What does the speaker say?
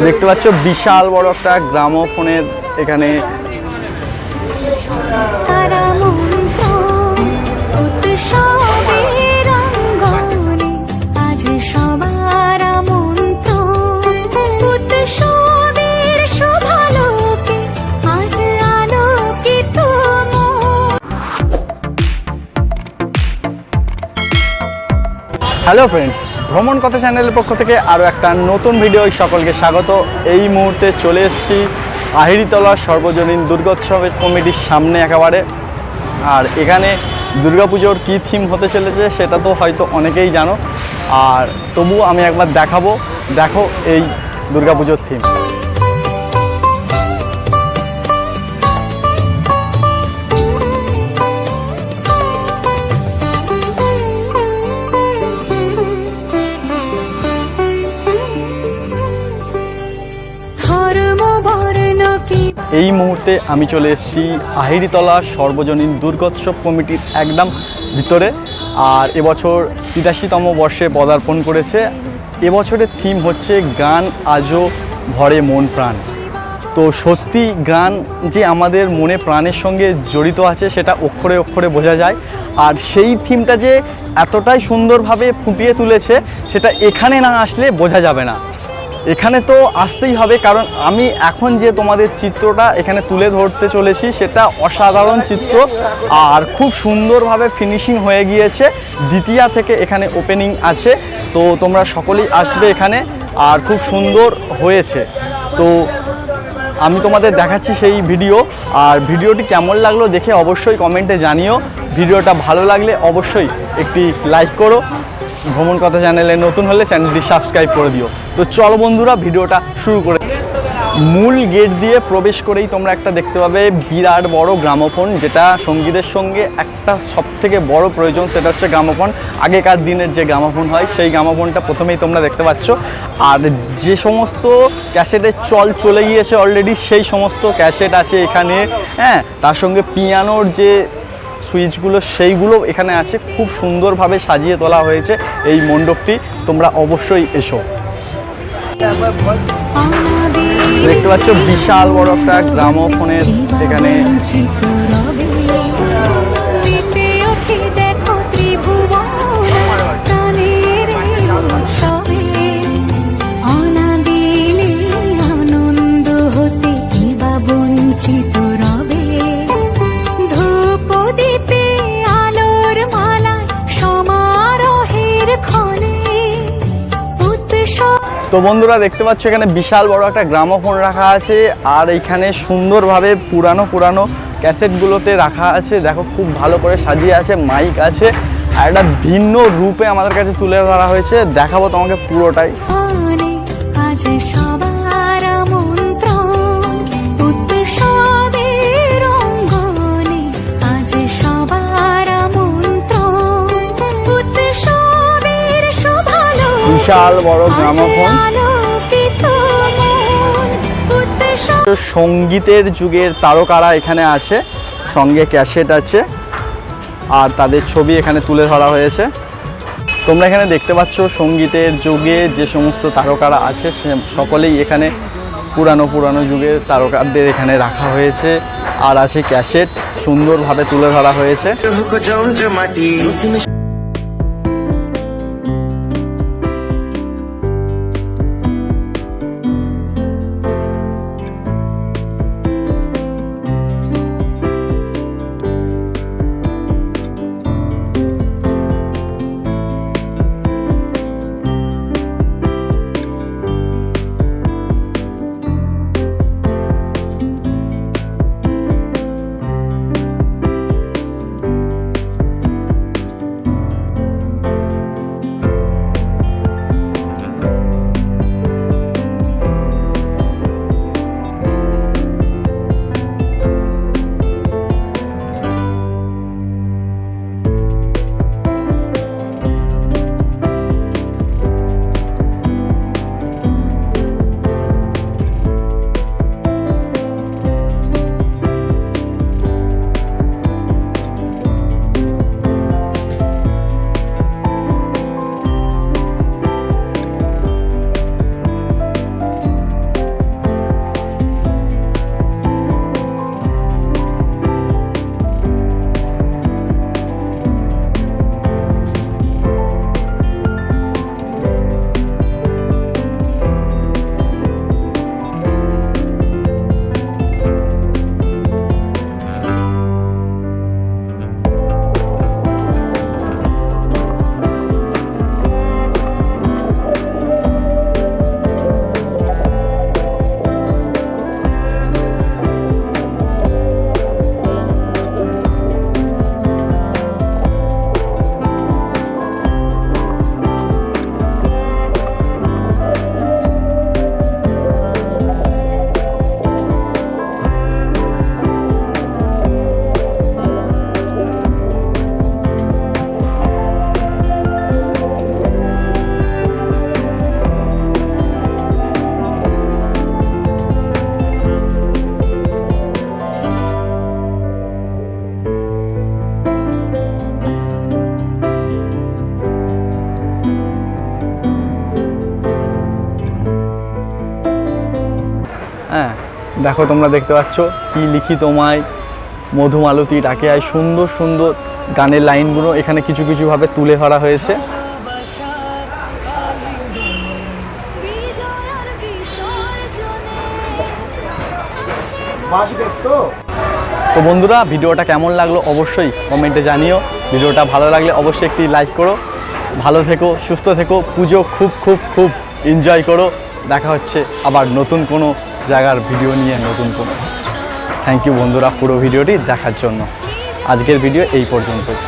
দেখতে পাচ্ছ বিশাল বড় একটা গ্রামোফোনের এখানে হ্যালো ফ্রেন্ডস ভ্রমণ কথা চ্যানেলের পক্ষ থেকে আরও একটা নতুন ভিডিও সকলকে স্বাগত। এই মুহূর্তে চলে এসেছি আহিরিতলা সর্বজনীন দুর্গোৎসবের কমিটির সামনে একেবারে। আর এখানে দুর্গাপুজোর কী থিম হতে চলেছে সেটা তো হয়তো অনেকেই জানো। আর তবু আমি একবার দেখাবো। দেখো এই দুর্গাপুজোর থিম এই মুহূর্তে আমি চলে এসেছি আহিরিতলা সর্বজনীন দুর্গোৎসব কমিটির একদম ভিতরে। আর এবছর তিরাশিতম বর্ষে পদার্পণ করেছে। এবছরের থিম হচ্ছে গান আজও ভরে মন প্রাণ। তো সত্যি গান যে আমাদের মনে প্রাণের সঙ্গে জড়িত আছে সেটা অক্ষরে অক্ষরে বোঝা যায়। আর সেই থিমটা যে এতটাই সুন্দরভাবে ফুটিয়ে তুলেছে, সেটা এখানে না আসলে বোঝা যাবে না। এখানে তো আসতেই হবে, কারণ আমি এখন যে তোমাদের চিত্রটা এখানে তুলে ধরতে চলেছি, সেটা অসাধারণ চিত্র। আর খুব সুন্দরভাবে ফিনিশিং হয়ে গিয়েছে। দ্বিতীয়া থেকে এখানে ওপেনিং আছে। তো তোমরা সকলেই আসবে এখানে। আর খুব সুন্দর হয়েছে। তো আমি তোমাদের দেখাচ্ছি সেই ভিডিও আর ভিডিওটি কেমন লাগল দেখে অবশ্যই কমেন্টে জানিও। ভিডিওটা ভালো লাগলে অবশ্যই একটি লাইক করো। ভ্রমণ কথা চ্যানেলে নতুন হলে চ্যানেলটি সাবস্ক্রাইব করে দিও। তো চলো বন্ধুরা, ভিডিওটা শুরু করে মূল গেট দিয়ে প্রবেশ করেই তোমরা একটা দেখতে পাবে বিরাট বড় গ্রামোফোন, যেটা সঙ্গীতের সঙ্গে একটা সব থেকে বড় প্রয়োজন, সেটা হচ্ছে গ্রামোফোন। আগেকার দিনের যে গ্রামোফোন হয়, সেই গ্রামোফোনটা প্রথমেই তোমরা দেখতে পাচ্ছ। আর যে সমস্ত ক্যাসেটের চল চলে গিয়েছে অলরেডি সেই সমস্ত ক্যাসেট আছে এখানে। হ্যাঁ তার সঙ্গে পিয়ানোর যে সুইচগুলো, সেইগুলো এখানে আছে। খুব সুন্দরভাবে সাজিয়ে তোলা হয়েছে এই মণ্ডপটি। তোমরা অবশ্যই এসো। দেখতে পাচ্ছ বিশাল বড় একটা গ্রামোফোনের এখানে তো বন্ধুরা দেখতে পাচ্ছ, এখানে বিশাল বড় একটা গ্রামোফোন রাখা আছে, আর এইখানে সুন্দরভাবে পুরানো পুরানো ক্যাসেটগুলোতে রাখা আছে। দেখো, খুব ভালো করে সাজিয়ে আছে, মাইক আছে, আর একটা ভিন্ন রূপে আমাদের কাছে তুলে ধরা হয়েছে। দেখাবো তোমাকে পুরোটাই। বিশাল বড় গ্রামোফোন। সঙ্গীতের যুগের তারকারা এখানে আছে সঙ্গে ক্যাসেট আছে আর তাদের ছবি এখানে তুলে ধরা হয়েছে। তোমরা এখানে দেখতে পাচ্ছ সঙ্গীতের যুগে যে সমস্ত তারকারা আছে সে সকলেই এখানে পুরানো পুরানো যুগের তারকাদের এখানে রাখা হয়েছে আর আছে ক্যাসেট সুন্দরভাবে তুলে ধরা হয়েছে। জমজমাটি দেখো তোমরা দেখতে পাচ্ছ কি লিখি তোমায় মধুমালতী ডাকে। আয় সুন্দর সুন্দর গানের লাইনগুলো এখানে কিছু কিছুভাবে তুলে ধরা হয়েছে। তো বন্ধুরা, ভিডিওটা কেমন লাগল অবশ্যই কমেন্টে জানিও। ভিডিওটা ভালো লাগলে অবশ্যই একটি লাইক করো। ভালো থেকো, সুস্থ থেকো, পুজো খুব খুব খুব এনজয় করো। দেখা হচ্ছে আবার নতুন কোনো জায়গার ভিডিও নিয়ে নতুন কোনো থ্যাংক ইউ বন্ধুরা পুরো ভিডিওটি দেখার জন্য। আজকের ভিডিও এই পর্যন্তই।